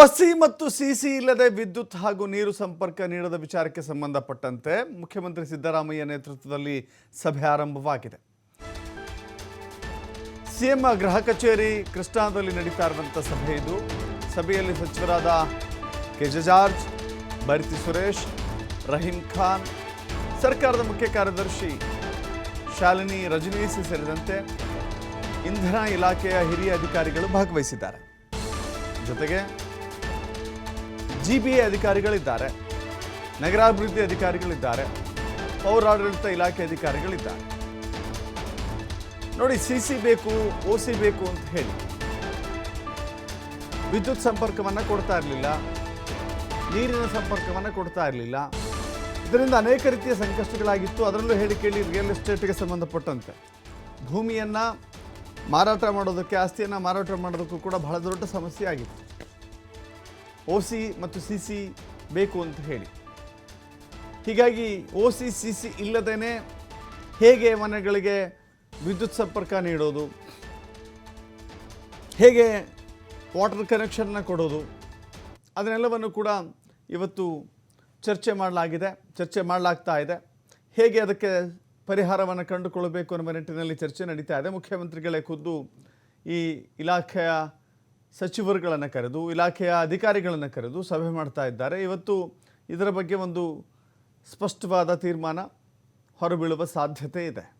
ಬಸ್ಸಿ ಮತ್ತು ಸಿಸಿ ಇಲ್ಲದೆ ವಿದ್ಯುತ್ ಹಾಗೂ ನೀರು ಸಂಪರ್ಕ ನೀಡದ ವಿಚಾರಕ್ಕೆ ಸಂಬಂಧಪಟ್ಟಂತೆ ಮುಖ್ಯಮಂತ್ರಿ ಸಿದ್ದರಾಮಯ್ಯ ನೇತೃತ್ವದಲ್ಲಿ ಸಭೆ ಆರಂಭವಾಗಿದೆ. ಸಿಎಂ ಗೃಹ ಕಚೇರಿ ಕೃಷ್ಣಾದಲ್ಲಿ ನಡೀತಾ ಇರುವಂಥ ಸಭೆ ಇದು. ಸಭೆಯಲ್ಲಿ ಸಚಿವರಾದ K J George Suresh, Rahim Khan, ಸರ್ಕಾರದ ಮುಖ್ಯ ಕಾರ್ಯದರ್ಶಿ ಶಾಲಿನಿ ರಜನೀಸಿ ಸೇರಿದಂತೆ ಇಂಧನ ಇಲಾಖೆಯ ಹಿರಿಯ ಅಧಿಕಾರಿಗಳು ಭಾಗವಹಿಸಿದ್ದಾರೆ. ಜೊತೆಗೆ ಜಿಬಿಎ ಅಧಿಕಾರಿಗಳಿದ್ದಾರೆ, ನಗರಾಭಿವೃದ್ಧಿ ಅಧಿಕಾರಿಗಳಿದ್ದಾರೆ, ಪೌರಾಡಳಿತ ಇಲಾಖೆ ಅಧಿಕಾರಿಗಳಿದ್ದಾರೆ. ನೋಡಿ, ಸಿ ಸಿ ಬೇಕು, ಓ ಸಿ ಬೇಕು ಅಂತ ಹೇಳಿ ವಿದ್ಯುತ್ ಸಂಪರ್ಕವನ್ನು ಕೊಡ್ತಾ ಇರಲಿಲ್ಲ, ನೀರಿನ ಸಂಪರ್ಕವನ್ನು ಕೊಡ್ತಾ ಇರಲಿಲ್ಲ. ಇದರಿಂದ ಅನೇಕ ರೀತಿಯ ಸಂಕಷ್ಟಗಳಾಗಿತ್ತು. ಅದರಲ್ಲೂ ಹೇಳಿ ಕೇಳಿ ರಿಯಲ್ ಎಸ್ಟೇಟ್ಗೆ ಸಂಬಂಧಪಟ್ಟಂತೆ. ಭೂಮಿಯನ್ನು ಮಾರಾಟ ಮಾಡೋದಕ್ಕೆ, ಆಸ್ತಿಯನ್ನು ಮಾರಾಟ ಮಾಡೋದಕ್ಕೂ ಕೂಡ ಬಹಳ ದೊಡ್ಡ ಸಮಸ್ಯೆ ಆಗಿತ್ತು. ಒ ಸಿ ಮತ್ತು ಸಿ ಸಿ ಬೇಕು ಅಂತ ಹೇಳಿ. ಹೀಗಾಗಿ ಒ ಸಿ ಸಿ ಸಿ ಇಲ್ಲದೇ ಹೇಗೆ ಮನೆಗಳಿಗೆ ವಿದ್ಯುತ್ ಸಂಪರ್ಕ ನೀಡೋದು? ಹೇಗೆ ವಾಟರ್ ಕನೆಕ್ಷನ್ನ ಕೊಡೋದು? ಅದನ್ನೆಲ್ಲವನ್ನು ಕೂಡ ಇವತ್ತು ಚರ್ಚೆ ಮಾಡಲಾಗಿದೆ, ಚರ್ಚೆ ಮಾಡಲಾಗ್ತಾ ಇದೆ. ಹೇಗೆ ಅದಕ್ಕೆ ಪರಿಹಾರವನ್ನು ಕಂಡುಕೊಳ್ಳಬೇಕು ಅನ್ನುವ ನಿಟ್ಟಿನಲ್ಲಿ ಚರ್ಚೆ ನಡೀತಾ ಇದೆ. ಮುಖ್ಯಮಂತ್ರಿಗಳೇ ಖುದ್ದು ಈ ಇಲಾಖೆಯ ಸಚಿವರುಗಳನ್ನು ಕರೆದು, ಇಲಾಖೆಯ ಅಧಿಕಾರಿಗಳನ್ನು ಕರೆದು ಸಭೆ ಮಾಡ್ತಾ ಇದ್ದಾರೆ. ಇವತ್ತು ಇದರ ಬಗ್ಗೆ ಒಂದು ಸ್ಪಷ್ಟವಾದ ತೀರ್ಮಾನ ಹೊರಬೀಳುವ ಸಾಧ್ಯತೆ ಇದೆ.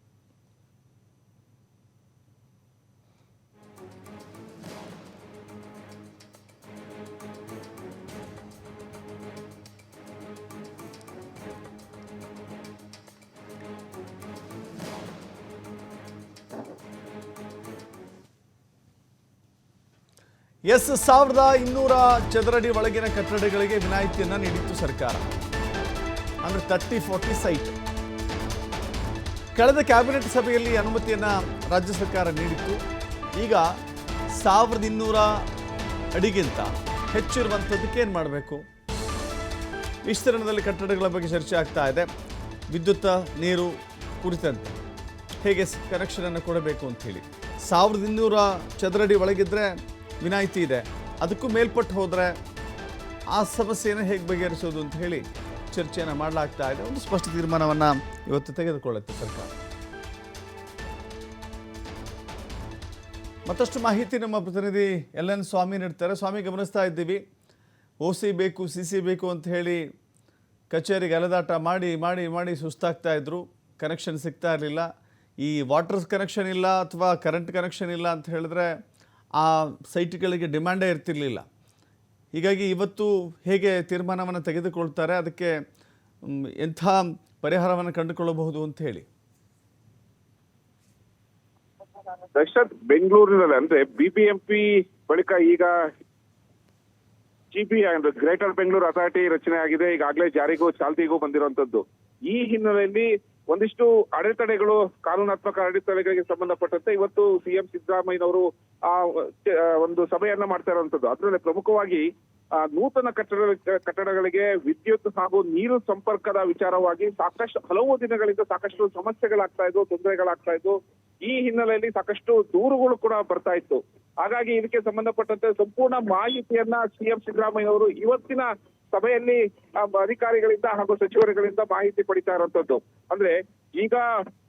ಎಸ್ ಸಾವಿರದ ಇನ್ನೂರ ಚದರಡಿ ಒಳಗಿನ ಕಟ್ಟಡಗಳಿಗೆ ವಿನಾಯಿತಿಯನ್ನು ನೀಡಿತ್ತು ಸರ್ಕಾರ. ಅಂದರೆ ತರ್ಟಿ ಫೋರ್ಟಿ ಸೈಟ್. ಕಳೆದ ಕ್ಯಾಬಿನೆಟ್ ಸಭೆಯಲ್ಲಿ ಅನುಮತಿಯನ್ನು ರಾಜ್ಯ ಸರ್ಕಾರ ನೀಡಿತ್ತು. ಈಗ ಸಾವಿರದ ಇನ್ನೂರ ಅಡಿಗಿಂತ ಹೆಚ್ಚಿರುವಂಥದ್ದಕ್ಕೆ ಏನು ಮಾಡಬೇಕು? ವಿಸ್ತೀರ್ಣದಲ್ಲಿ ಕಟ್ಟಡಗಳ ಬಗ್ಗೆ ಚರ್ಚೆ ಆಗ್ತಾ ಇದೆ. ವಿದ್ಯುತ್, ನೀರು ಕುರಿತಂತೆ. ಹೇಗೆ ಕನೆಕ್ಷನನ್ನು ಕೊಡಬೇಕು ಅಂತ ಹೇಳಿ. ಸಾವಿರದ ಇನ್ನೂರ ಚದರಡಿ ಒಳಗಿದ್ರೆ ವಿನಾಯಿತಿ ಇದೆ. ಅದಕ್ಕೂ ಮೇಲ್ಪಟ್ಟು ಹೋದರೆ ಆ ಸಮಸ್ಯೆಯನ್ನು ಹೇಗೆ ಬಗೆಹರಿಸೋದು ಅಂತ ಹೇಳಿ ಚರ್ಚೆಯನ್ನು ಮಾಡಲಾಗ್ತಾ ಇದೆ. ಒಂದು ಸ್ಪಷ್ಟ ತೀರ್ಮಾನವನ್ನು ಇವತ್ತು ತೆಗೆದುಕೊಳ್ಳುತ್ತೆ ಸರ್ಕಾರ. ಮತ್ತಷ್ಟು ಮಾಹಿತಿ ನಮ್ಮ ಪ್ರತಿನಿಧಿ ಎಲ್ ಎನ್ ಸ್ವಾಮಿ ನೀಡ್ತಾರೆ. ಸ್ವಾಮಿ, ಗಮನಿಸ್ತಾ ಇದ್ದೀವಿ. ಓ ಸಿ ಬೇಕು, ಸಿ ಸಿ ಬೇಕು ಅಂತ ಹೇಳಿ ಕಚೇರಿಗೆ ಅಲೆದಾಟ ಮಾಡಿ ಮಾಡಿ ಮಾಡಿ ಸುಸ್ತಾಗ್ತಾ ಇದ್ರು. ಕನೆಕ್ಷನ್ ಸಿಗ್ತಾ ಇರಲಿಲ್ಲ. ಈ ವಾಟರ್ ಕನೆಕ್ಷನ್ ಇಲ್ಲ ಅಥವಾ ಕರೆಂಟ್ ಕನೆಕ್ಷನ್ ಇಲ್ಲ ಅಂತ ಹೇಳಿದ್ರೆ ಆ ಸೈಟ್ಗಳಿಗೆ ಡಿಮ್ಯಾಂಡೇ ಇರ್ತಿರ್ಲಿಲ್ಲ. ಹೀಗಾಗಿ ಇವತ್ತು ಹೇಗೆ ತೀರ್ಮಾನವನ್ನು ತೆಗೆದುಕೊಳ್ತಾರೆ, ಅದಕ್ಕೆ ಎಂಥ ಪರಿಹಾರವನ್ನು ಕಂಡುಕೊಳ್ಳಬಹುದು ಅಂತ ಹೇಳಿ. ದರ್ಶನ್, ಬೆಂಗಳೂರಿನಲ್ಲಿ ಅಂದ್ರೆ ಬಿಬಿಎಂಪಿ ಬಳಿಕ ಈಗ ಜಿಬಿ ಅಂದ್ರೆ ಗ್ರೇಟರ್ ಬೆಂಗಳೂರು ಅಥಾರಿಟಿ ರಚನೆ ಆಗಿದೆ. ಈಗಾಗಲೇ ಜಾರಿಗೂ ಚಾಲ್ತಿಗೂ ಬಂದಿರುವಂತದ್ದು ಈ ಹಿನ್ನೆಲೆಯಲ್ಲಿ ಒಂದಿಷ್ಟು ಅಡೆತಡೆಗಳು ಕಾನೂನಾತ್ಮಕ ಅಡೆತಡೆಗಳಿಗೆ ಸಂಬಂಧಪಟ್ಟಂತೆ ಇವತ್ತು ಸಿಎಂ ಸಿದ್ದರಾಮಯ್ಯನವರು ಆ ಒಂದು ಸಭೆಯನ್ನ ಮಾಡ್ತಾ ಇರುವಂತದ್ದು. ಅದರಲ್ಲಿ ಪ್ರಮುಖವಾಗಿ ನೂತನ ಕಟ್ಟಡ ಕಟ್ಟಡಗಳಿಗೆ ವಿದ್ಯುತ್ ಹಾಗೂ ನೀರು ಸಂಪರ್ಕದ ವಿಚಾರವಾಗಿ ಸಾಕಷ್ಟು, ಹಲವು ದಿನಗಳಿಂದ ಸಾಕಷ್ಟು ಸಮಸ್ಯೆಗಳಾಗ್ತಾ ಇದ್ವು, ತೊಂದರೆಗಳಾಗ್ತಾ ಇದ್ವು. ಈ ಹಿನ್ನೆಲೆಯಲ್ಲಿ ಸಾಕಷ್ಟು ದೂರುಗಳು ಕೂಡ ಬರ್ತಾ ಇತ್ತು. ಹಾಗಾಗಿ ಇದಕ್ಕೆ ಸಂಬಂಧಪಟ್ಟಂತೆ ಸಂಪೂರ್ಣ ಮಾಹಿತಿಯನ್ನ ಸಿಎಂ ಸಿದ್ದರಾಮಯ್ಯ ಇವತ್ತಿನ ಸಭೆಯಲ್ಲಿ ಅಧಿಕಾರಿಗಳಿಂದ ಹಾಗೂ ಸಚಿವರುಗಳಿಂದ ಮಾಹಿತಿ ಪಡಿತಾ ಇರುವಂತದ್ದು. ಅಂದ್ರೆ ಈಗ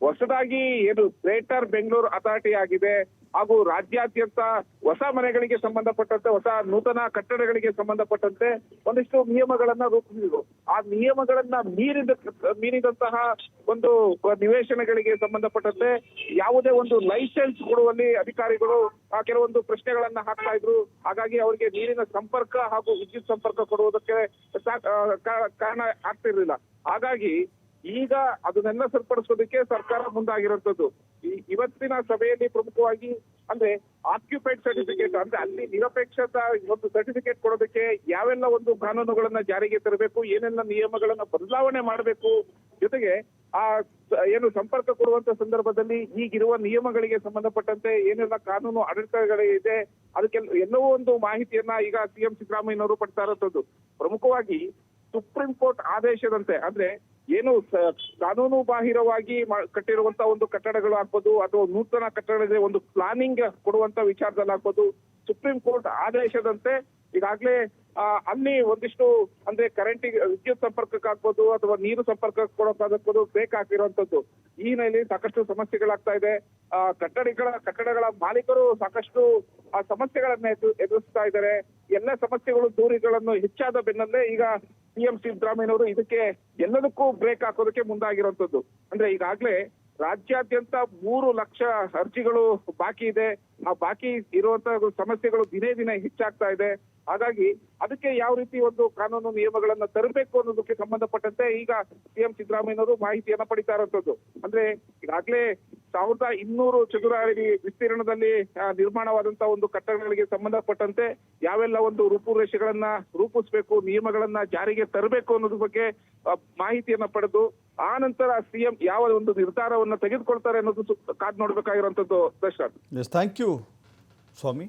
ಹೊಸದಾಗಿ ಏನು ಗ್ರೇಟರ್ ಬೆಂಗಳೂರು ಅಥಾರಿಟಿ ಆಗಿದೆ ಹಾಗೂ ರಾಜ್ಯಾದ್ಯಂತ ಹೊಸ ಮನೆಗಳಿಗೆ ಸಂಬಂಧಪಟ್ಟಂತೆ, ಹೊಸ ನೂತನ ಕಟ್ಟಡಗಳಿಗೆ ಸಂಬಂಧಪಟ್ಟಂತೆ ಒಂದಿಷ್ಟು ನಿಯಮಗಳನ್ನ ರೂಪಿಸಿದ್ರು. ಆ ನಿಯಮಗಳನ್ನ ಮೀರಿದ, ಮೀರಿದಂತಹ ಒಂದು ನಿವೇಶನಗಳಿಗೆ ಸಂಬಂಧಪಟ್ಟಂತೆ ಯಾವುದೇ ಒಂದು ಲೈಸೆನ್ಸ್ ಕೊಡುವಲ್ಲಿ ಅಧಿಕಾರಿಗಳು ಕೆಲವೊಂದು ಪ್ರಶ್ನೆಗಳನ್ನ ಹಾಕ್ತಾ ಇದ್ರು. ಹಾಗಾಗಿ ಅವರಿಗೆ ನೀರಿನ ಸಂಪರ್ಕ ಹಾಗೂ ವಿದ್ಯುತ್ ಸಂಪರ್ಕ ಕೊಡುವುದಕ್ಕೆ ಕಾರಣ ಆಗ್ತಿರ್ಲಿಲ್ಲ. ಹಾಗಾಗಿ ಈಗ ಅದನ್ನೆಲ್ಲ ಸರಿಪಡಿಸೋದಕ್ಕೆ ಸರ್ಕಾರ ಮುಂದಾಗಿರುವಂತದ್ದು ಈ ಇವತ್ತಿನ ಸಭೆಯಲ್ಲಿ ಪ್ರಮುಖವಾಗಿ ಅಂದ್ರೆ ಆಕ್ಯುಪೈಡ್ ಸರ್ಟಿಫಿಕೇಟ್ ಅಂದ್ರೆ ಅಲ್ಲಿ ನಿರಪೇಕ್ಷತ ಒಂದು ಸರ್ಟಿಫಿಕೇಟ್ ಕೊಡೋದಕ್ಕೆ ಯಾವೆಲ್ಲ ಒಂದು ಕಾನೂನುಗಳನ್ನ ಜಾರಿಗೆ ತರಬೇಕು, ಏನೆಲ್ಲ ನಿಯಮಗಳನ್ನ ಬದಲಾವಣೆ ಮಾಡಬೇಕು ಜೊತೆಗೆ ಆ ಏನು ಸಂಪರ್ಕ ಕೊಡುವಂತ ಸಂದರ್ಭದಲ್ಲಿ ಈಗಿರುವ ನಿಯಮಗಳಿಗೆ ಸಂಬಂಧಪಟ್ಟಂತೆ ಏನೆಲ್ಲ ಕಾನೂನು ಆಡಳಿತಗಳಿದೆ ಅದಕ್ಕೆ ಎಲ್ಲವೂ ಒಂದು ಮಾಹಿತಿಯನ್ನ ಈಗ ಸಿಎಂ ಸಿದ್ದರಾಮಯ್ಯನವರು ಪಡ್ತಾ ಇರುವಂತದ್ದು ಪ್ರಮುಖವಾಗಿ ಸುಪ್ರೀಂ ಕೋರ್ಟ್ ಆದೇಶದಂತೆ, ಅಂದ್ರೆ ಏನು ಕಾನೂನು ಬಾಹಿರವಾಗಿ ಕಟ್ಟಿರುವಂತ ಒಂದು ಕಟ್ಟಡಗಳು ಆಗ್ಬೋದು, ಅಥವಾ ನೂತನ ಕಟ್ಟಡಗಳಿಗೆ ಒಂದು ಪ್ಲಾನಿಂಗ್ ಕೊಡುವಂತ ವಿಚಾರದಲ್ಲಿ ಆಗ್ಬೋದು ಸುಪ್ರೀಂ ಕೋರ್ಟ್ ಆದೇಶದಂತೆ ಈಗಾಗಲೇ ಅಲ್ಲಿ ಒಂದಿಷ್ಟು, ಅಂದ್ರೆ ಕರೆಂಟಿಗೆ ವಿದ್ಯುತ್ ಸಂಪರ್ಕಕ್ಕಾಗ್ಬೋದು, ಅಥವಾ ನೀರು ಸಂಪರ್ಕ ಕೊಡೋಕ್ಕಾಗಬಹುದು ಬೇಕಾಗಿರುವಂತದ್ದು. ಈ ಹಿನ್ನೆಲೆಯಲ್ಲಿ ಸಾಕಷ್ಟು ಸಮಸ್ಯೆಗಳಾಗ್ತಾ ಇದೆ. ಕಟ್ಟಡಗಳ ಕಟ್ಟಡಗಳ ಮಾಲೀಕರು ಸಾಕಷ್ಟು ಆ ಸಮಸ್ಯೆಗಳನ್ನ ಎದು, ಎದುರಿಸ್ತಾ ಇದ್ದಾರೆ. ಎಲ್ಲ ಸಮಸ್ಯೆಗಳು ದೂರಿಗಳನ್ನು ಹೆಚ್ಚಾದ ಬೆನ್ನಲ್ಲೇ ಈಗ ಸಿಎಂ ಸಿದ್ದರಾಮಯ್ಯನವರು ಇದಕ್ಕೆ ಎಲ್ಲದಕ್ಕೂ ಬ್ರೇಕ್ ಹಾಕೋದಕ್ಕೆ ಮುಂದಾಗಿರುವಂತದ್ದು ಅಂದ್ರೆ ಈಗಾಗ್ಲೇ ರಾಜ್ಯಾದ್ಯಂತ ಮೂರು ಲಕ್ಷ ಅರ್ಜಿಗಳು ಬಾಕಿ ಇದೆ. ಆ ಬಾಕಿ ಇರುವಂತಹ ಸಮಸ್ಯೆಗಳು ದಿನೇ ದಿನೇ ಹೆಚ್ಚಾಗ್ತಾ ಇದೆ. ಹಾಗಾಗಿ ಅದಕ್ಕೆ ಯಾವ ರೀತಿ ಒಂದು ಕಾನೂನು ನಿಯಮಗಳನ್ನ ತರಬೇಕು ಅನ್ನೋದಕ್ಕೆ ಸಂಬಂಧಪಟ್ಟಂತೆ ಈಗ ಸಿಎಂ ಸಿದ್ದರಾಮಯ್ಯನವರು ಮಾಹಿತಿಯನ್ನ ಪಡಿತಾ ಇರುವಂತದ್ದು ಅಂದ್ರೆ ಈಗಾಗ್ಲೇ ಸಾವಿರದ ಇನ್ನೂರು ಚದುರ ಅಡಿ ವಿಸ್ತೀರ್ಣದಲ್ಲಿ ನಿರ್ಮಾಣವಾದಂತಹ ಒಂದು ಕಟ್ಟಡಗಳಿಗೆ ಸಂಬಂಧಪಟ್ಟಂತೆ ಯಾವೆಲ್ಲ ಒಂದು ರೂಪುರೇಷೆಗಳನ್ನ ರೂಪಿಸಬೇಕು, ನಿಯಮಗಳನ್ನ ಜಾರಿಗೆ ತರಬೇಕು ಅನ್ನೋದ್ರ ಬಗ್ಗೆ ಮಾಹಿತಿಯನ್ನ ಪಡೆದು, ಆ ನಂತರ ಸಿಎಂ ಯಾವ ಒಂದು ನಿರ್ಧಾರವನ್ನ ತೆಗೆದುಕೊಳ್ತಾರೆ ಅನ್ನೋದು ಕಾದ್ ನೋಡ್ಬೇಕಾಗಿರುವಂತದ್ದು ದರ್ಶನ್ ಥ್ಯಾಂಕ್ ಯು ಸ್ವಾಮಿ.